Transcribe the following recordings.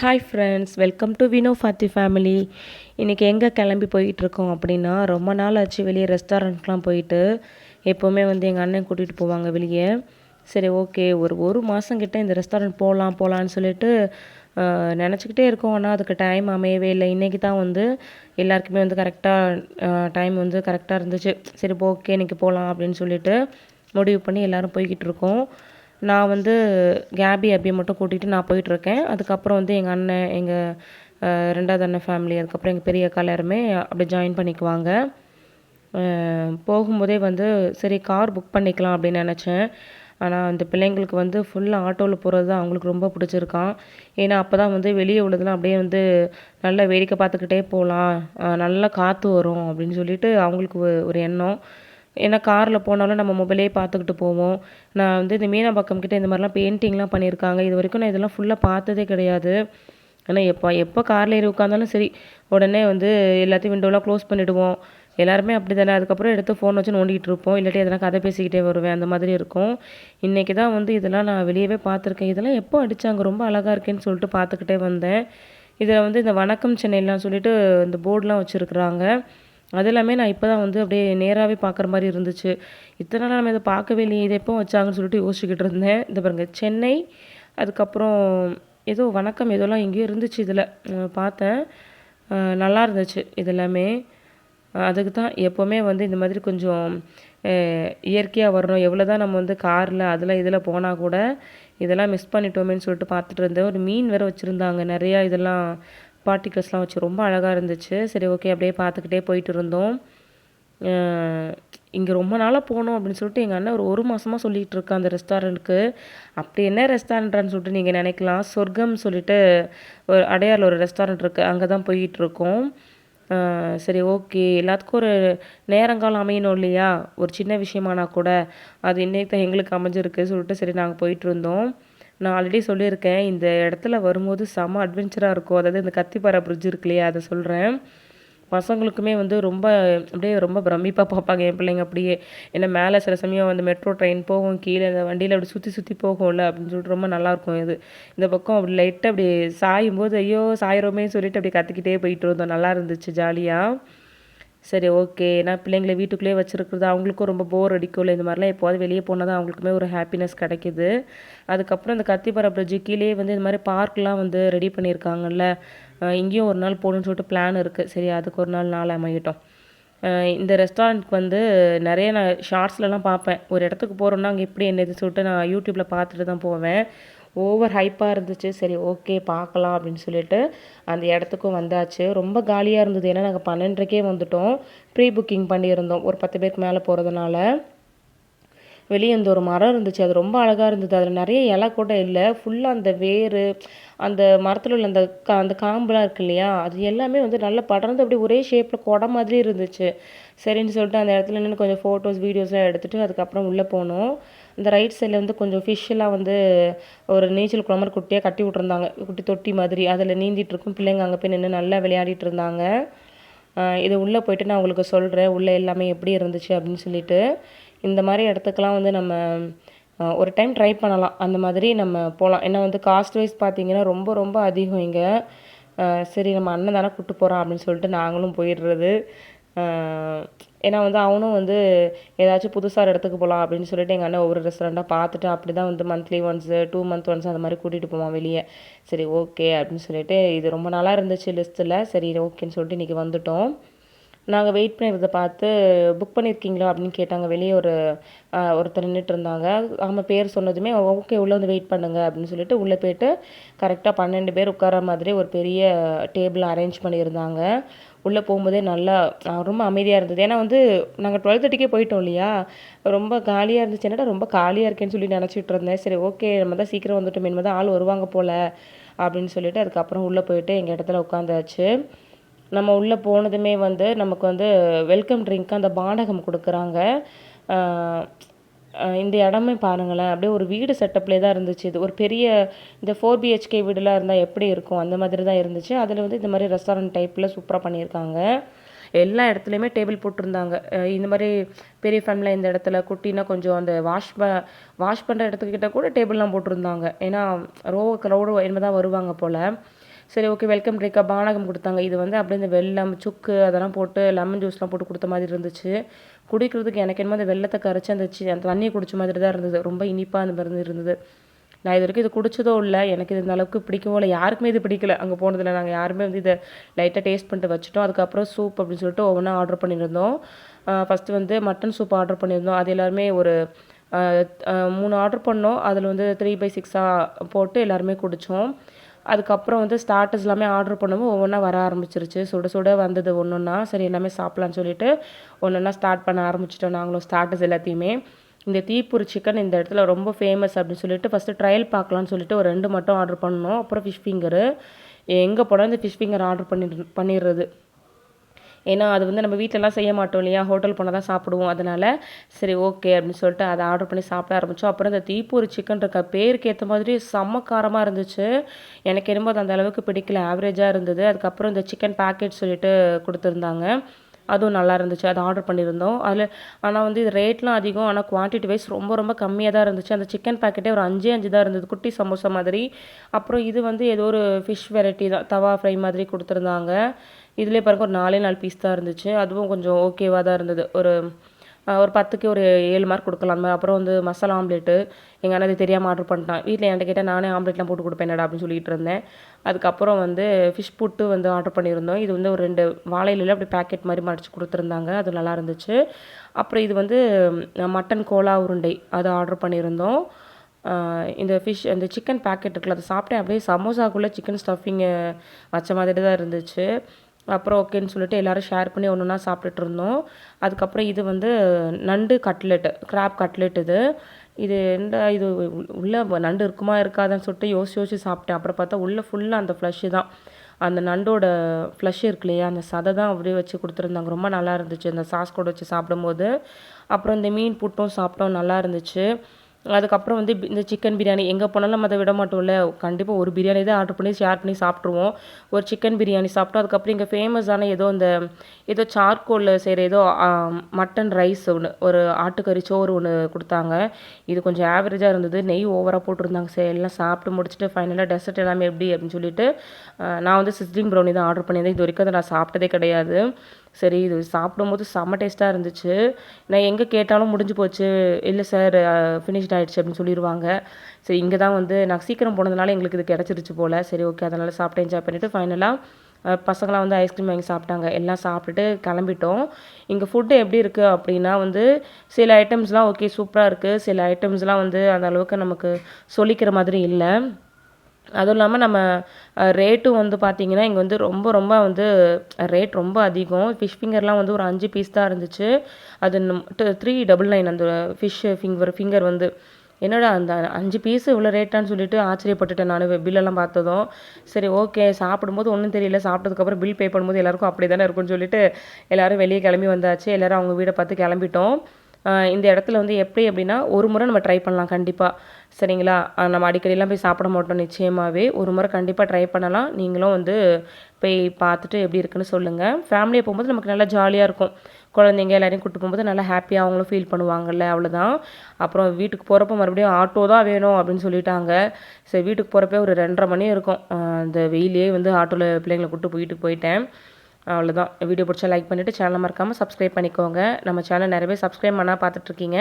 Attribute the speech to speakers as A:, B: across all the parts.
A: Hi friends welcome to Vino Fathi family இன்றைக்கி எங்கே கிளம்பி போயிட்டுருக்கோம் அப்படின்னா ரொம்ப நாள் ஆச்சு வெளியே ரெஸ்டாரண்ட்லாம் போயிட்டு. எப்போவுமே வந்து எங்கள் அண்ணன் கூட்டிகிட்டு போவாங்க வெளியே. சரி ஓகே ஒரு ஒரு மாதங்கிட்ட இந்த ரெஸ்டாரண்ட் போகலாம் போகலான்னு சொல்லிட்டு நினச்சிக்கிட்டே இருக்கோம். ஆனால் அதுக்கு டைம் அமையவே இல்லை. இன்றைக்கி தான் வந்து எல்லாருக்குமே வந்து கரெக்டாக டைம் வந்து கரெக்டாக இருந்துச்சு. சரி ஓகே இன்றைக்கி போகலாம் அப்படின்னு சொல்லிட்டு முடிவு பண்ணி எல்லோரும் போய்கிட்டு இருக்கோம் நான் வந்து கேபி அப்படியே மட்டும் கூட்டிகிட்டு நான் போயிட்டுருக்கேன். அதுக்கப்புறம் வந்து எங்கள் அண்ணன் எங்கள் ரெண்டாவது அண்ணன் ஃபேமிலி அதுக்கப்புறம் எங்கள் பெரிய அக்கா எல்லாருமே அப்படியே ஜாயின் பண்ணிக்குவாங்க. போகும்போதே வந்து சரி கார் புக் பண்ணிக்கலாம் அப்படின்னு நினச்சேன். ஆனால் அந்த பிள்ளைங்களுக்கு வந்து ஃபுல்லாக ஆட்டோவில் போகிறது தான் அவங்களுக்கு ரொம்ப பிடிச்சிருக்கான் ஏன்னா அப்போ தான் வந்து வெளியே உள்ளதெல்லாம் அப்படியே வந்து நல்லா வேடிக்கை பார்த்துக்கிட்டே போகலாம். நல்லா காற்று வரும் அப்படின்னு சொல்லிட்டு அவங்களுக்கு ஒரு எண்ணம். ஏன்னா காரில் போனாலும் நம்ம மொபைலே பார்த்துக்கிட்டு போவோம். நான் வந்து இந்த மீனாம்பாக்கம் கிட்டே இந்த மாதிரிலாம் பெயிண்டிங்லாம் பண்ணியிருக்காங்க. இது வரைக்கும் நான் இதெல்லாம் ஃபுல்லாக பார்த்ததே கிடையாது. ஆனால் எப்போ எப்போ காரில் ஏறி உட்காந்தாலும் சரி உடனே வந்து எல்லாத்தையும் விண்டோலாம் க்ளோஸ் பண்ணிவிடுவோம் எல்லாருமே அப்படி தானே அதுக்கப்புறம் எடுத்து ஃபோன் வச்சு நோண்டிகிட்டு இருப்போம். இல்லாட்டி எதனா கதை பேசிக்கிட்டே வருவேன். அந்த மாதிரி இருக்கும். இன்றைக்கி தான் வந்து இதெல்லாம் நான் வெளியவே பார்த்துருக்கேன். இதெல்லாம் எப்போ அடித்தாங்க ரொம்ப அழகாக இருக்கேன்னு சொல்லிட்டு பார்த்துக்கிட்டே வந்தேன். இதில் வந்து இந்த வணக்கம் சென்னைலாம் சொல்லிட்டு இந்த போர்டெலாம் வச்சுருக்குறாங்க. அது எல்லாமே நான் இப்போ தான் வந்து அப்படியே நேராகவே பார்க்குற மாதிரி இருந்துச்சு. இத்தனை நாள் நம்ம இதை பார்க்கவே இல்லையே இதை எப்போ வச்சாங்கன்னு சொல்லிட்டு யோசிச்சுக்கிட்டு இருந்தேன். இந்த பாருங்கள் சென்னை அதுக்கப்புறம் ஏதோ வணக்கம் இதெல்லாம் எங்கேயோ இருந்துச்சு இதில். பார்த்தேன். நல்லா இருந்துச்சு இதெல்லாமே அதுக்கு தான் எப்போவுமே வந்து இந்த மாதிரி கொஞ்சம் இயற்கையாக வரணும். எவ்வளோ தான் நம்ம வந்து காரில் அதில் இதில் போனால் கூட இதெல்லாம் மிஸ் பண்ணிட்டோமேன்னு சொல்லிட்டு பார்த்துட்டு இருந்தேன். ஒரு மீன் வேறு வச்சுருந்தாங்க. நிறையா இதெல்லாம் பார்ட்டிகல்ஸ்லாம் வச்சு ரொம்ப அழகாக இருந்துச்சு. சரி ஓகே அப்படியே பார்த்துக்கிட்டே போயிட்டு இருந்தோம். இங்கே ரொம்ப நாளாக போகணும் அப்படின்னு சொல்லிட்டு எங்கள் அண்ணன் ஒரு ஒரு மாதமாக சொல்லிகிட்டு இருக்கா அந்த ரெஸ்டாரண்ட்டுக்கு அப்படி என்ன ரெஸ்டாரண்ட்டான்னு சொல்லிட்டு நீங்கள் நினைக்கலாம். சொர்க்கம் சொல்லிட்டு ஒரு அடையாரில் ஒரு ரெஸ்டாரண்ட் இருக்குது அங்கே தான் போயிட்டு இருக்கோம். சரி ஓகே எல்லாத்துக்கும் ஒரு நேரங்காலம் அமையணும் இல்லையா? ஒரு சின்ன விஷயமானா கூட. அது இன்னைக்கு தான் எங்களுக்கு அமைஞ்சிருக்கு சொல்லிட்டு சரி நாங்கள் போயிட்டு இருந்தோம். நான் ஆல்ரெடி சொல்லியிருக்கேன். இந்த இடத்துல வரும்போது செம அட்வென்ச்சராக இருக்கும். அதாவது இந்த கத்திப்பாறை பிரிட்ஜ் இருக்கு இல்லையா அதை சொல்கிறேன் பசங்களுக்குமே வந்து ரொம்ப அப்படியே ரொம்ப பிரமிப்பாக பார்ப்பாங்க. என் பிள்ளைங்க அப்படியே ஏன்னா மேலே சில சமயம் அந்த மெட்ரோ ட்ரெயின் போகும் கீழே அந்த வண்டியில் அப்படி சுற்றி சுற்றி போகும்ல அப்படின்னு சொல்லிட்டு ரொம்ப நல்லாயிருக்கும் இது. இந்த பக்கம் அப்படி லைட்டாக அப்படி சாயும் போது ஐயோ சாயிரோமே சொல்லிட்டு அப்படி கற்றுக்கிட்டே போயிட்டு இருந்தோம். நல்லா இருந்துச்சு ஜாலியாக சரி ஓகே நான் பிள்ளைங்களை வீட்டுக்குள்ளேயே வச்சுருக்குறது அவங்களுக்கும் ரொம்ப போர் அடிக்கும்ல. இந்த மாதிரிலாம் எப்போது வெளியே போனால் தான் அவங்களுக்குமே ஒரு ஹாப்பினஸ் கிடைக்கிது. அதுக்கப்புறம் இந்த கத்திப்பற பிரிட்ஜு கீழே வந்து இந்த மாதிரி பார்க்லாம் வந்து ரெடி பண்ணியிருக்காங்கல்ல. இங்கேயும் ஒரு நாள் போகணுன்னு சொல்லிட்டு பிளான் இருக்குது சரி அதுக்கு ஒரு நாள் நாள் அமையட்டும். இந்த ரெஸ்டாரண்ட்க்கு வந்து நிறைய நான் ஷார்ட்ஸ்லலாம் பார்ப்பேன். ஒரு இடத்துக்கு போகிறோன்னா அங்கே எப்படி என்ன சொல்லிட்டு நான் யூடியூப்பில் பார்த்துட்டு தான் போவேன். ஓவர் ஹைப்பாக இருந்துச்சு. சரி ஓகே பார்க்கலாம் அப்படின்னு சொல்லிட்டு அந்த இடத்துக்கும் வந்தாச்சு. ரொம்ப காலியாக இருந்தது. ஏன்னா நாங்கள் பன்னெண்டரைக்கே வந்துவிட்டோம் ப்ரீ புக்கிங் பண்ணியிருந்தோம். ஒரு பத்து பேருக்கு மேலே போகிறதுனால வெளியே இந்த ஒரு மரம் இருந்துச்சு. அது ரொம்ப அழகாக இருந்தது. அதில் நிறைய இலை கூட இல்லை. ஃபுல்லாக அந்த வேர் அந்த மரத்தில் உள்ள அந்த கா அந்த காம்புலாம் இருக்கு இல்லையா? அது எல்லாமே வந்து நல்லா படர்ந்து அப்படி ஒரே ஷேப்பில் கொடை மாதிரி இருந்துச்சு. சரின்னு சொல்லிட்டு அந்த இடத்துல நின்று கொஞ்சம் ஃபோட்டோஸ் வீடியோஸ்லாம் எடுத்துகிட்டு அதுக்கப்புறம் உள்ளே போனோம். இந்த ரைட் சைடில் வந்து கொஞ்சம் ஃபிஷ்ஷெல்லாம் வந்து ஒரு நீச்சல் குளம் மாதிரி குட்டியாக கட்டி விட்ருந்தாங்க குட்டி தொட்டி மாதிரி. அதில் நீந்திட்டு இருக்கும். பிள்ளைங்க அங்கே போய் நின்று நல்லா விளையாடிட்டு இருந்தாங்க. இது உள்ளே போயிட்டு நான் உங்களுக்கு சொல்கிறேன் உள்ளே எல்லாமே எப்படி இருந்துச்சு அப்படின்னு சொல்லிட்டு. இந்த மாதிரி இடத்துக்கெலாம் வந்து நம்ம ஒரு டைம் ட்ரை பண்ணலாம். அந்த மாதிரி நம்ம போகலாம் ஏன்னா வந்து காஸ்ட் வைஸ் பார்த்தீங்கன்னா ரொம்ப ரொம்ப அதிகம் இங்கே. சரி நம்ம அண்ணன் தானே கூப்பிட்டு போகிறான் அப்படின்னு சொல்லிட்டு நாங்களும் போயிடுறது. ஏன்னா வந்து அவனும் வந்து ஏதாச்சும் புதுசாக இடத்துக்கு போகலாம் அப்படின்னு சொல்லிட்டு எங்கள் அண்ணன் ஒவ்வொரு ரெஸ்டாரண்ட்டாக பார்த்துட்டு அப்படி தான் வந்து monthly once two month once அந்த மாதிரி கூட்டிகிட்டு போவான் வெளியே. சரி ஓகே அப்படின்னு சொல்லிட்டு இது ரொம்ப நாளாக இருந்துச்சு லிஸ்ட்டில் சரி ஓகேன்னு சொல்லிட்டு இன்றைக்கி வந்துவிட்டோம் நாங்கள் வெயிட் பண்ணியிருந்ததை பார்த்து புக் பண்ணியிருக்கீங்களா அப்படின்னு கேட்டாங்க. வெளியே ஒரு ஒருத்தர் நின்றுட்டு இருந்தாங்க. பேர் சொன்னதுமே ஓகே உள்ளே வந்து வெயிட் பண்ணுங்கள் அப்படின்னு சொல்லிட்டு உள்ளே போய்ட்டு கரெக்டாக பன்னெண்டு பேர் உட்கார மாதிரி ஒரு பெரிய டேபிள் அரேஞ்ச் பண்ணியிருந்தாங்க. உள்ளே போகும்போதே நல்லா ரொம்ப அமைதியாக இருந்தது. ஏன்னா வந்து நாங்கள் டுவெல் தேர்ட்டிக்கே போயிட்டோம் இல்லையா? ரொம்ப காலியாக இருந்துச்சு. என்னடா ரொம்ப காலியாக இருக்கேன்னு சொல்லி நினச்சிட்டு இருந்தேன். சரி ஓகே நம்ம தான் சீக்கிரம் வந்துட்டோம். இனிமேல் தான் ஆள் வருவாங்க போல் அப்படின்னு சொல்லிட்டு அதுக்கப்புறம் உள்ளே போயிட்டு எங்கள் இடத்துல உட்காந்தாச்சு நம்ம உள்ளே போனதுமே வந்து நமக்கு வந்து வெல்கம் ட்ரிங்க் அந்த பானகம் கொடுக்குறாங்க. இந்த இடமே பாருங்களேன். அப்படியே ஒரு வீடு செட்டப்லேயே தான் இருந்துச்சு. இது ஒரு பெரிய இந்த ஃபோர் பிஹெச்கே வீடுலாம் இருந்தால் எப்படி இருக்கும்? அந்த மாதிரி தான் இருந்துச்சு. அதில் வந்து இந்த மாதிரி ரெஸ்டாரண்ட் டைப்பில் சூப்பராக பண்ணியிருக்காங்க. எல்லா இடத்துலையுமே டேபிள் போட்டிருந்தாங்க. இந்த மாதிரி பெரிய ஃபேமிலியில் இந்த இடத்துல குட்டினா கொஞ்சம் அந்த வாஷ் ப வாஷ் பண்ணுற இடத்துக்கிட்ட கூட டேபிள்லாம் போட்டிருந்தாங்க. ஏன்னா ரோ க்ரௌடு என்ன தான் வருவாங்க போல். சரி ஓகே வெல்கம் ட்ரிங்காக பானகம் கொடுத்தாங்க. இது வந்து அப்படியே இந்த வெள்ளம் சுக்கு அதெல்லாம் போட்டு லெமன் ஜூஸ்லாம் போட்டு கொடுத்த மாதிரி இருந்துச்சு. குடிக்கிறதுக்கு எனக்கு என்னமோ அந்த வெள்ளத்தை கரைச்சி அந்த சி அந்த தண்ணியை குடிச்ச மாதிரி தான் இருந்தது. ரொம்ப இனிப்பாக அந்த மாதிரி இருந்தது. நான் இது வரைக்கும் இது குடிச்சதோ இல்லை எனக்கு இது இந்த அளவுக்கு பிடிக்கவும் இல்லை யாருக்குமே இது பிடிக்கல. அங்கே போனதில் நாங்கள் யாருமே வந்து இதை லைட்டாக டேஸ்ட் பண்ணிட்டு வச்சுட்டோம். அதுக்கப்புறம் சூப் அப்படின்னு சொல்லிட்டு ஒவ்வொன்றா ஆர்டர் பண்ணியிருந்தோம். ஃபஸ்ட்டு வந்து மட்டன் சூப் ஆர்டர் பண்ணியிருந்தோம். அது எல்லாருமே ஒரு மூணு ஆர்டர் பண்ணோம். அதில் வந்து த்ரீ பை சிக்ஸாக போட்டு எல்லாருமே குடித்தோம் அதுக்கப்புறம் வந்து ஸ்டார்டர்ஸ் எல்லாமே ஆர்டர் பண்ணவும் ஒவ்வொன்றா வர ஆரம்பிச்சிருச்சு. சுட சுட வந்தது ஒன்று ஒன்றா சரி எல்லாமே சாப்பிட்லான்னு சொல்லிட்டு ஒன்று ஒன்றா ஸ்டார்ட் பண்ண ஆரம்பிச்சிட்டோம் நாங்களும் ஸ்டார்டர்ஸ் எல்லாத்தையுமே. இந்த தீப்பூரி சிக்கன் இந்த இடத்துல ரொம்ப ஃபேமஸ் அப்படின்னு சொல்லிட்டு ஃபஸ்ட்டு ட்ரையல் பார்க்கலான்னு சொல்லிட்டு ஒரு ரெண்டு மட்டும் ஆர்டர் பண்ணோம் அப்புறம் ஃபிஷ் ஃபிங்கரு எங்கே போனால் இந்த ஃபிஷ் ஃபிங்கர் ஆர்டர் பண்ணி பண்ணிடுறது. ஏன்னா அது வந்து நம்ம வீட்டிலலாம் செய்ய மாட்டோம் இல்லையா? ஹோட்டல் போனால் தான் சாப்பிடுவோம். அதனால் சரி ஓகே அப்படின்னு சொல்லிட்டு அதை ஆர்டர் பண்ணி சாப்பிட ஆரம்பித்தோம் அப்புறம் இந்த தீப்பூர் சிக்கன் இருக்க பேருக்கு ஏற்ற மாதிரி செம்ம காரமாக இருந்துச்சு. எனக்கு என்னமோ அது அந்த அளவுக்கு பிடிக்கல. ஆவரேஜாக இருந்தது. அதுக்கப்புறம் இந்த சிக்கன் பேக்கெட் சொல்லிட்டு கொடுத்துருந்தாங்க. அதுவும் நல்லா இருந்துச்சு. அதை ஆர்டர் பண்ணியிருந்தோம். அதில் ஆனால் வந்து இது ரேட்லாம் அதிகம். ஆனால் குவான்டிட்டி வைஸ் ரொம்ப ரொம்ப கம்மியாக தான் இருந்துச்சு. அந்த சிக்கன் பேக்கெட்டே ஒரு அஞ்சே அஞ்சு தான் இருந்தது. குட்டி சமோசா மாதிரி. அப்புறம் இது வந்து ஏதோ ஒரு ஃபிஷ் வெரைட்டி தான். தவா ஃப்ரை மாதிரி கொடுத்துருந்தாங்க. இதிலே பாருங்க ஒரு நாலே நாலு பீஸ் தான் இருந்துச்சு. அதுவும் கொஞ்சம் ஓகேவாக தான் இருந்தது. ஒரு ஒரு பத்துக்கு ஒரு ஏழு மார்க் கொடுக்கலாம். அப்புறம் வந்து மசாலா ஆம்லேட்டு எங்கள் அண்ணன் அது தெரியாமல் ஆர்டர் பண்ணிட்டான். வீட்டில் என்கிட்ட கேட்டால் நானே ஆம்லேட்லாம் போட்டு கொடுப்பேன் அப்படின்னு சொல்லிட்டு இருந்தேன். அதுக்கப்புறம் வந்து ஃபிஷ் புட்டு வந்து ஆர்டர் பண்ணியிருந்தோம். இது வந்து ஒரு ரெண்டு வாழையில அப்படி பேக்கெட் மாதிரி மடித்து கொடுத்துருந்தாங்க. அது நல்லா இருந்துச்சு. அப்புறம் இது வந்து மட்டன் கோலா உருண்டை அது ஆர்டர் பண்ணியிருந்தோம். இந்த ஃபிஷ் இந்த சிக்கன் பேக்கெட் இருக்குல்ல அதை சாப்பிட்டேன். அப்படியே சமோசாக்குள்ளே சிக்கன் ஸ்டஃபிங்கு வச்ச மாதிரி தான் இருந்துச்சு. அப்புறம் ஓகேன்னு சொல்லிட்டு எல்லோரும் ஷேர் பண்ணி ஒன்று ஒன்றா சாப்பிட்டுட்டு இருந்தோம். அதுக்கப்புறம் இது வந்து நண்டு கட்லெட்டு கிராப் கட்லெட் இது. இது எந்த இது உள்ளே நண்டு இருக்குமா இருக்காதுன்னு சொல்லிட்டு யோசிச்சு யோசிச்சு சாப்பிட்டேன். அப்புறம் பார்த்தா உள்ளே ஃபுல்லாக அந்த ஃப்ளஷ்ஷு தான். அந்த நண்டோட ஃப்ளஷ் இருக்கு இல்லையா அந்த சதை தான் அப்படியே வச்சு கொடுத்துருந்தாங்க. ரொம்ப நல்லா இருந்துச்சு. அந்த சாஸ் கூட வச்சு சாப்பிடும்போது. அப்புறம் இந்த மீன் புட்டும் சாப்பிட்டோம். நல்லா இருந்துச்சு. அதுக்கப்புறம் வந்து இந்த சிக்கன் பிரியாணி எங்கே போனாலும் நம்ம அதை விட மாட்டோம்ல. கண்டிப்பாக ஒரு பிரியாணி தான் ஆர்டர் பண்ணி ஷேர் பண்ணி சாப்பிட்ருவோம் ஒரு சிக்கன் பிரியாணி சாப்பிட்டோம். அதுக்கப்புறம் இங்கே ஃபேமஸான ஏதோ இந்த ஏதோ சார்கோலில் செய்கிற ஏதோ மட்டன் ரைஸ் ஒன்று ஒரு ஆட்டுக்கறி சோறு ஒன்று கொடுத்தாங்க. இது கொஞ்சம் ஆவரேஜாக இருந்தது. நெய் ஓவராக போட்டிருந்தாங்க. சரி எல்லாம் சாப்பிட்டு முடிச்சுட்டு ஃபைனலாக டெசர்ட் எல்லாமே எப்படி அப்படின்னு சொல்லிட்டு நான் வந்து சிஸ்லிங் ப்ரௌனி தான் ஆர்டர் பண்ணியிருந்தேன். இது வரைக்கும் அதை நான் சாப்பிட்டதே கிடையாது. சரி இது சாப்பிடும்போது செம்ம டேஸ்ட்டாக இருந்துச்சு. நான் எங்கே கேட்டாலும் முடிஞ்சு போச்சு. இல்லை சார் ஃபினிஷ்ட் ஆகிடுச்சு அப்படின்னு சொல்லிடுவாங்க சரி இங்கே தான் வந்து நான் சீக்கிரம் போனதுனால எங்களுக்கு இது கிடச்சிருச்சு போல். சரி ஓகே அதனால் சாப்பிட்டு என்ஜாய் பண்ணிவிட்டு ஃபைனலாக பசங்களாம் வந்து ஐஸ்கிரீம் வாங்கி சாப்பிட்டாங்க. எல்லாம் சாப்பிட்டுட்டு கிளம்பிட்டோம். இங்கே ஃபுட்டு எப்படி இருக்குது அப்படின்னா வந்து சில ஐட்டம்ஸ்லாம் ஓகே சூப்பராக இருக்குது சில ஐட்டம்ஸ்லாம் வந்து அந்த அளவுக்கு நமக்கு சொல்லிக்கிற மாதிரி இல்லை. அதுவும் இல்லாமல் நம்ம ரேட்டும் வந்து பார்த்திங்கன்னா இங்கே வந்து ரொம்ப ரொம்ப வந்து ரேட் ரொம்ப அதிகம். ஃபிஷ் ஃபிங்கர்லாம் வந்து ஒரு அஞ்சு பீஸ் தான் இருந்துச்சு. அது த்ரீ டபுள் நைன் அந்த ஃபிஷ் ஃபிங்கர் ஃபிங்கர் வந்து. என்னடா அந்த அஞ்சு பீஸு இவ்வளோ ரேட்டான்னு சொல்லிட்டு ஆச்சரியப்பட்டுட்டேன் நான் பில்லெல்லாம் பார்த்ததும். சரி ஓகே சாப்பிடும்போது ஒன்றும் தெரியல. சாப்பிட்டதுக்கப்புறம் பில் பே பண்ணும்போது எல்லாருக்கும் அப்படி தானே இருக்கும்னு சொல்லிட்டு எல்லோரும் வெளியே கிளம்பி வந்தாச்சு. எல்லோரும் அவங்க வீடை பார்த்து கிளம்பிட்டோம். இந்த இடத்துல வந்து எப்படி அப்படின்னா ஒரு முறை நம்ம ட்ரை பண்ணலாம் கண்டிப்பாக சரிங்களா? நம்ம அடிக்கடிலாம் போய் சாப்பிட மாட்டோம் நிச்சயமாகவே ஒரு முறை கண்டிப்பாக ட்ரை பண்ணலாம். நீங்களும் வந்து போய் பார்த்துட்டு எப்படி இருக்குன்னு சொல்லுங்கள் ஃபேமிலியை போகும்போது நமக்கு நல்லா ஜாலியாக இருக்கும். குழந்தைங்க எல்லாரையும் கூப்பிட்டு போகும்போது நல்லா ஹாப்பியாக அவங்களும் ஃபீல் பண்ணுவாங்கல்ல அவ்வளோதான் அப்புறம் வீட்டுக்கு போகிறப்ப மறுபடியும் ஆட்டோ தான் வேணும் அப்படின்னு சொல்லிட்டாங்க. சரி வீட்டுக்கு போகிறப்ப ஒரு ரெண்டரை மணி இருக்கும். அந்த வெயிலே வந்து ஆட்டோவில் பிள்ளைங்களை கூப்பிட்டு வீட்டுக்கு போயிட்டேன். அவ்வளோதான் வீடியோ பிடிச்சா லைக் பண்ணிவிட்டு சேனலை மறக்காமல் சப்ஸ்கிரைப் பண்ணிக்கோங்க. நம்ம சேனல் நிறைய பேர் சப்ஸ்கிரைப் பண்ணால் பார்த்துட்ருக்கீங்க.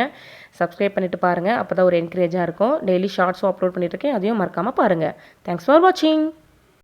A: சப்ஸ்கிரைப் பண்ணிவிட்டு பாருங்கள் அப்போ தான் ஒரு என்கரேஜாக இருக்கும். டெய்லி ஷார்ட்ஸும் அப்லோட் பண்ணிட்டுருக்கேன் அதையும் மறக்காமல் பாருங்கள் தேங்க்ஸ் ஃபார் வாட்சிங்